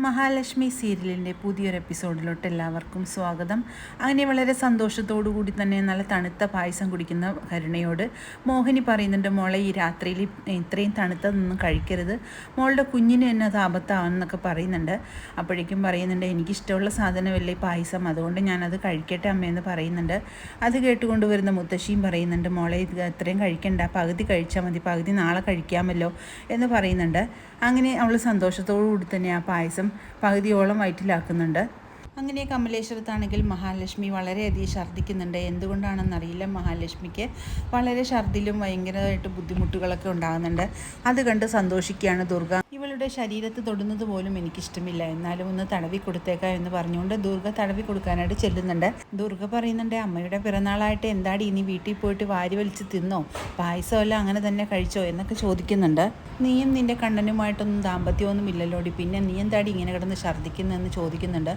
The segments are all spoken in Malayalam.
മഹാലക്ഷ്മി സീരിയലിന്റെ പുതിയൊരു എപ്പിസോഡിലോട്ട് എല്ലാവർക്കും സ്വാഗതം. അങ്ങനെ വളരെ സന്തോഷത്തോടു കൂടി തന്നെ നല്ല തണുത്ത പായസം കുടിക്കുന്ന കരുണയോട് മോഹിനി പറയുന്നുണ്ട് മോളെ ഈ രാത്രിയിൽ ഇത്രയും തണുത്തതൊന്നും കഴിക്കരുത്. മോളുടെ കുഞ്ഞിന് തന്നെ അത് ആപത്താവെന്നൊക്കെ പറയുന്നുണ്ട്. അപ്പോഴേക്കും പറയുന്നുണ്ട് എനിക്കിഷ്ടമുള്ള സാധനമല്ലേ പായസം? അതുകൊണ്ട് ഞാനത് കഴിക്കട്ടെ അമ്മയെന്ന് പറയുന്നുണ്ട്. അത് കേട്ടുകൊണ്ട് വരുന്ന മുത്തശ്ശിയും പറയുന്നുണ്ട് മോളെ ഇത് അത്രയും കഴിക്കണ്ട. പകുതി കഴിച്ചാൽ മതി. പകുതി നാളെ കഴിക്കാമല്ലോ എന്ന് പറയുന്നുണ്ട്. അങ്ങനെ അവൾ സന്തോഷത്തോടു കൂടി തന്നെ ആ പായസം പകുതിയോളം വയറ്റിലാക്കുന്നുണ്ട്. അങ്ങനെ കമലേശ്വരത്താണെങ്കിൽ മഹാലക്ഷ്മി വളരെയധികം ഛർദ്ദിക്കുന്നുണ്ട്. എന്തുകൊണ്ടാണെന്നറിയില്ല മഹാലക്ഷ്മിക്ക്. വളരെ ഛർദ്ദിലും ഭയങ്കരമായിട്ട് ബുദ്ധിമുട്ടുകളൊക്കെ ഉണ്ടാകുന്നുണ്ട്. അത് കണ്ട് സന്തോഷിക്കുകയാണ് ദുർഗ. ഇവളുടെ ശരീരത്ത് തൊടുന്നത് പോലും എനിക്കിഷ്ടമില്ല. എന്നാലും ഒന്ന് തടവി കൊടുത്തേക്കാം എന്ന് പറഞ്ഞുകൊണ്ട് ദുർഗ തടവി കൊടുക്കാനായിട്ട് ചെല്ലുന്നുണ്ട്. ദുർഗ പറയുന്നുണ്ട് അമ്മയുടെ പിറന്നാളായിട്ട് എന്താടി ഇനി വീട്ടിൽ പോയിട്ട് വാരി വലിച്ച് തിന്നോ? പായസമല്ല അങ്ങനെ തന്നെ കഴിച്ചോ? എന്നൊക്കെ ചോദിക്കുന്നുണ്ട്. നീയും നിന്റെ കണ്ണനുമായിട്ടൊന്നും ദാമ്പത്യമൊന്നും ഇല്ലല്ലോടി. പിന്നെ നീ എന്താടി ഇങ്ങനെ കിടന്ന് ഛർദ്ദിക്കുന്നതെന്ന് ചോദിക്കുന്നുണ്ട്.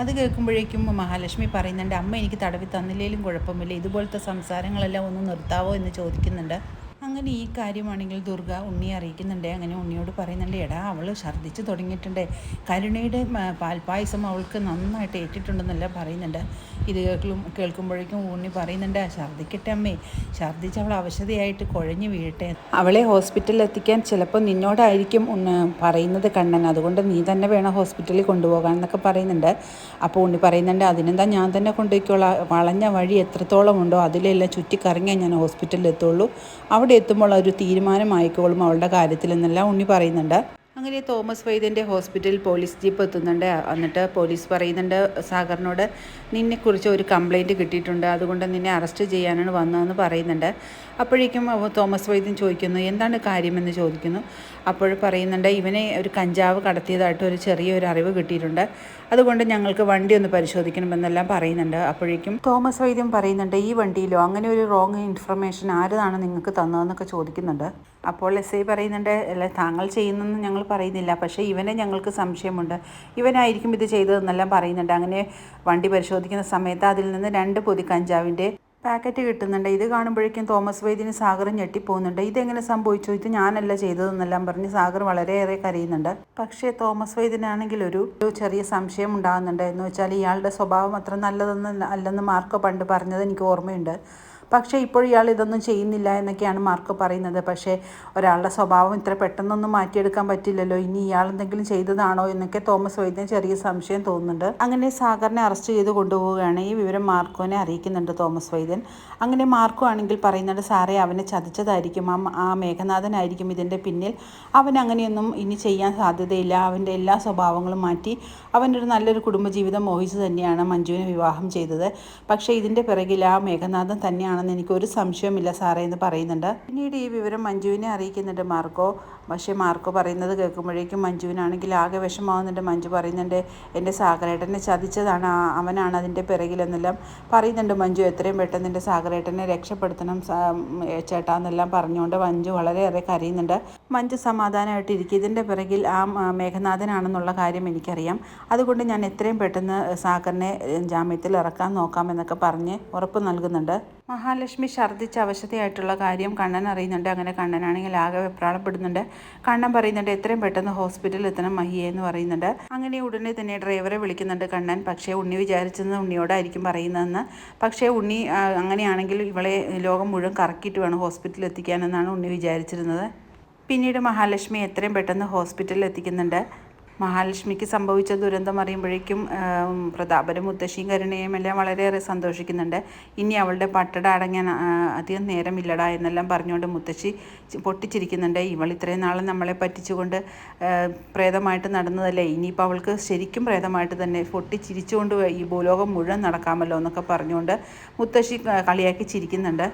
അത് കേൾക്കുമ്പോഴേക്കും മഹാലക്ഷ്മി പറയുന്നുണ്ട് അമ്മ എനിക്ക് തടവി തന്നില്ലേലും കുഴപ്പമില്ല. ഇതുപോലത്തെ സംസാരങ്ങളെല്ലാം ഒന്ന് നിർത്താവോ എന്ന് ചോദിക്കുന്നുണ്ട്. അങ്ങനെ ഈ കാര്യമാണെങ്കിൽ ദുർഗ ഉണ്ണിയെ അറിയിക്കുന്നുണ്ട്. അങ്ങനെ ഉണ്ണിയോട് പറയുന്നുണ്ട് എടാ അവൾ ഛർദ്ദിച്ച് തുടങ്ങിയിട്ടുണ്ട്. കരുണയുടെ പാൽപ്പായസം അവൾക്ക് നന്നായിട്ട് ഏറ്റിട്ടുണ്ടെന്നല്ല പറയുന്നുണ്ട്. ഇത് കേൾക്കും കേൾക്കുമ്പോഴേക്കും ഉണ്ണി പറയുന്നുണ്ട് ഛർദ്ദിക്കട്ടെ അമ്മേ ഛർദ്ദിച്ച് അവൾ അവശതയായിട്ട് കുഴഞ്ഞു വീഴട്ടെ. അവളെ ഹോസ്പിറ്റലിൽ എത്തിക്കാൻ ചിലപ്പോൾ നിന്നോടായിരിക്കും പറയുന്നത് കണ്ണൻ. അതുകൊണ്ട് നീ തന്നെ വേണം ഹോസ്പിറ്റലിൽ കൊണ്ടുപോകാൻ എന്നൊക്കെ പറയുന്നുണ്ട്. അപ്പോൾ ഉണ്ണി പറയുന്നുണ്ട് അതിനെന്താ ഞാൻ തന്നെ കൊണ്ടുപോയിക്കോളാം? വളഞ്ഞ വഴി എത്രത്തോളം ഉണ്ടോ അതിലെല്ലാം ചുറ്റിക്കറങ്ങിയാൽ ഞാൻ ഹോസ്പിറ്റലിൽ എത്തുള്ളൂ. അവിടെ എത്തുമ്പോൾ ഒരു തീരുമാനമായിക്കോളും അവളുടെ കാര്യത്തിൽ എന്നെല്ലാം ഉണ്ണി പറയുന്നുണ്ട്. അങ്ങനെ തോമസ് വൈദ്യന്റെ ഹോസ്പിറ്റലിൽ പോലീസ് ജീപ്പ് എത്തുന്നുണ്ട്. എന്നിട്ട് പോലീസ് പറയുന്നുണ്ട് സാഗറിനോട് നിന്നെക്കുറിച്ച് ഒരു കംപ്ലൈന്റ് കിട്ടിയിട്ടുണ്ട്. അതുകൊണ്ട് നിന്നെ അറസ്റ്റ് ചെയ്യാനാണ് വന്നതെന്ന് പറയുന്നുണ്ട്. അപ്പോഴേക്കും തോമസ് വൈദ്യൻ ചോദിക്കുന്നു എന്താണ് കാര്യമെന്ന് ചോദിക്കുന്നു? അപ്പോൾ പറയുന്നുണ്ട് ഇവനെ ഒരു കഞ്ചാവ് കടത്തിയതായിട്ട് ഒരു ചെറിയൊരു അറിവ് കിട്ടിയിട്ടുണ്ട്. അതുകൊണ്ട് ഞങ്ങൾക്ക് വണ്ടി ഒന്ന് പരിശോധിക്കണമെന്നെല്ലാം പറയുന്നുണ്ട്. അപ്പോഴേക്കും തോമസ് വൈദ്യൻ പറയുന്നുണ്ട് ഈ വണ്ടിയിലോ അങ്ങനെ ഒരു റോങ് ഇൻഫർമേഷൻ ആരതാണ് നിങ്ങൾക്ക് തന്നതെന്നൊക്കെ ചോദിക്കുന്നുണ്ട്. അപ്പോൾ എസ് ഐ പറയുന്നുണ്ട് അല്ല താങ്കൾ ചെയ്യുന്നെന്ന് ഞങ്ങൾ പറയുന്നില്ല. പക്ഷേ ഇവനെ ഞങ്ങൾക്ക് സംശയമുണ്ട്. ഇവനായിരിക്കും ഇത് ചെയ്തതെന്നെല്ലാം പറയുന്നുണ്ട്. അങ്ങനെ വണ്ടി പരിശോധിക്കുന്ന സമയത്ത് അതിൽ നിന്ന് രണ്ട് പൊതി കഞ്ചാവിന്റെ പാക്കറ്റ് കിട്ടുന്നുണ്ട്. ഇത് കാണുമ്പോഴേക്കും തോമസ് വൈദ്യന് സാഗർ ഞെട്ടിപ്പോകുന്നുണ്ട്. ഇതെങ്ങനെ സംഭവിച്ചു? ഇത് ഞാനല്ല ചെയ്തതെന്നെല്ലാം പറഞ്ഞ് സാഗർ വളരെയേറെ കരയുന്നുണ്ട്. പക്ഷേ തോമസ് വൈദ്യനാണെങ്കിൽ ഒരു ചെറിയ സംശയം ഉണ്ടാകുന്നുണ്ട്. എന്ന് വെച്ചാൽ ഇയാളുടെ സ്വഭാവം അത്ര നല്ലതെന്ന് അല്ലെന്ന് മാർക്കോ പണ്ട് പറഞ്ഞത് എനിക്ക് ഓർമ്മയുണ്ട്. പക്ഷേ ഇപ്പോൾ ഇയാൾ ഇതൊന്നും ചെയ്യുന്നില്ല എന്നൊക്കെയാണ് മാർക്ക് പറയുന്നത്. പക്ഷേ ഒരാളുടെ സ്വഭാവം ഇത്ര പെട്ടെന്നൊന്നും മാറ്റിയെടുക്കാൻ പറ്റില്ലല്ലോ. ഇനി ഇയാൾ എന്തെങ്കിലും ചെയ്തതാണോ എന്നൊക്കെ തോമസ് വൈദ്യന് ചെറിയ സംശയം തോന്നുന്നുണ്ട്. അങ്ങനെ സാഗറിനെ അറസ്റ്റ് ചെയ്ത് കൊണ്ടുപോവുകയാണ് ഈ വിവരം മാർക്കോനെ അറിയിക്കുന്നുണ്ട് തോമസ് വൈദ്യൻ. അങ്ങനെ മാർക്കോ ആണെങ്കിൽ പറയുന്നുണ്ട് സാറേ അവനെ ചതിച്ചതായിരിക്കും. ആ ആ മേഘനാഥനായിരിക്കും ഇതിന്റെ പിന്നിൽ. അവൻ അങ്ങനെയൊന്നും ഇനി ചെയ്യാൻ സാധ്യതയില്ല. അവന്റെ എല്ലാ സ്വഭാവങ്ങളും മാറ്റി അവനൊരു നല്ലൊരു കുടുംബജീവിതം മോഹിച്ച് തന്നെയാണ് മഞ്ജുവിനെ വിവാഹം ചെയ്തത്. പക്ഷേ ഇതിന്റെ പിറകിൽ ആ മേഘനാഥൻ തന്നെയാണെന്ന് എനിക്ക് ഒരു സംശയമില്ല സാറേ എന്ന് പറയുന്നുണ്ട്. പിന്നീട് ഈ വിവരം മഞ്ജുവിനെ അറിയിക്കുന്നുണ്ട് മാർക്കോ. പക്ഷേ മാർക്കോ പറയുന്നത് കേൾക്കുമ്പോഴേക്കും മഞ്ജുവിനാണെങ്കിൽ ആകെ വിഷമാവുന്നുണ്ട് മഞ്ജു പറയുന്നുണ്ട് എന്റെ സാഗരേട്ടനെ ചതിച്ചതാണ്. അവനാണ് അതിന്റെ പിറകിലെന്നെല്ലാം പറയുന്നുണ്ട് മഞ്ജു. എത്രയും പെട്ടെന്ന് എന്റെ സാഗരേട്ടനെ രക്ഷപ്പെടുത്തണം ചേട്ടാ എന്നെല്ലാം പറഞ്ഞുകൊണ്ട് മഞ്ജു വളരെയേറെ കരയുന്നുണ്ട്. മഞ്ജു സമാധാനമായിട്ട് ഇരിക്കും. ഇതിന്റെ പിറകിൽ ആ മേഘനാഥനാണെന്നുള്ള കാര്യം എനിക്കറിയാം. അതുകൊണ്ട് ഞാൻ എത്രയും പെട്ടെന്ന് സാഗറിനെ ജാമ്യത്തിൽ ഇറക്കാൻ നോക്കാമെന്നൊക്കെ പറഞ്ഞ് ഉറപ്പ് നൽകുന്നുണ്ട്. മഹാലക്ഷ്മി ഛർദ്ദിച്ച അവശതയായിട്ടുള്ള കാര്യം കണ്ണൻ അറിയുന്നുണ്ട്. അങ്ങനെ കണ്ണനാണെങ്കിൽ ആകെ വെപ്രാളപ്പെടുന്നുണ്ട്. കണ്ണൻ പറയുന്നുണ്ട് എത്രയും പെട്ടെന്ന് ഹോസ്പിറ്റലിൽ എത്തണം മഹിയെ എന്ന് പറയുന്നുണ്ട്. അങ്ങനെ ഉടനെ തന്നെ ഡ്രൈവറെ വിളിക്കുന്നുണ്ട് കണ്ണൻ. പക്ഷേ ഉണ്ണി വിചാരിച്ചത് ഉണ്ണിയോടായിരിക്കും പറയുന്നതെന്ന്. പക്ഷേ ഉണ്ണി അങ്ങനെയാണെങ്കിൽ ഇവളെ ലോകം മുഴുവൻ കറക്കിയിട്ട് വേണം ഹോസ്പിറ്റലിൽ എത്തിക്കാനെന്നാണ് ഉണ്ണി വിചാരിച്ചിരുന്നത്. പിന്നീട് മഹാലക്ഷ്മി എത്രയും പെട്ടെന്ന് ഹോസ്പിറ്റലിൽ എത്തിക്കുന്നുണ്ട്. മഹാലക്ഷ്മിക്ക് സംഭവിച്ച ദുരന്തം അറിയുമ്പോഴേക്കും പ്രതാപനും മുത്തശ്ശിയും കരുണയും എല്ലാം വളരെയേറെ സന്തോഷിക്കുന്നുണ്ട്. ഇനി അവളുടെ പട്ടട അടങ്ങാൻ അധികം നേരമില്ലടാ എന്നെല്ലാം പറഞ്ഞുകൊണ്ട് മുത്തശ്ശി പൊട്ടിച്ചിരിക്കുന്നുണ്ട്. ഇവൾ ഇത്രയും നാളും നമ്മളെ പറ്റിച്ചുകൊണ്ട് പ്രേതമായിട്ട് നടന്നതല്ലേ? ഇനിയിപ്പോൾ അവൾക്ക് ശരിക്കും പ്രേതമായിട്ട് തന്നെ പൊട്ടിച്ചിരിച്ചുകൊണ്ട് ഈ ഭൂലോകം മുഴുവൻ നടക്കാമല്ലോ എന്നൊക്കെ പറഞ്ഞുകൊണ്ട് മുത്തശ്ശി കളിയാക്കി ചിരിക്കുന്നുണ്ട്.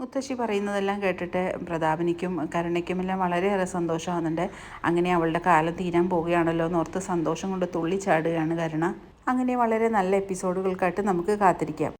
മുത്തശ്ശി പറയുന്നതെല്ലാം കേട്ടിട്ട് പ്രതാപനിക്കും കരുണയ്ക്കുമെല്ലാം വളരെയേറെ സന്തോഷമാകുന്നുണ്ട് അങ്ങനെ അവളുടെ കാലം തീരാൻ പോവുകയാണല്ലോ എന്നോർത്ത് സന്തോഷം കൊണ്ട് തുള്ളിച്ചാടുകയാണ് കരുണ. അങ്ങനെ വളരെ നല്ല എപ്പിസോഡുകൾക്കായിട്ട് നമുക്ക് കാത്തിരിക്കാം.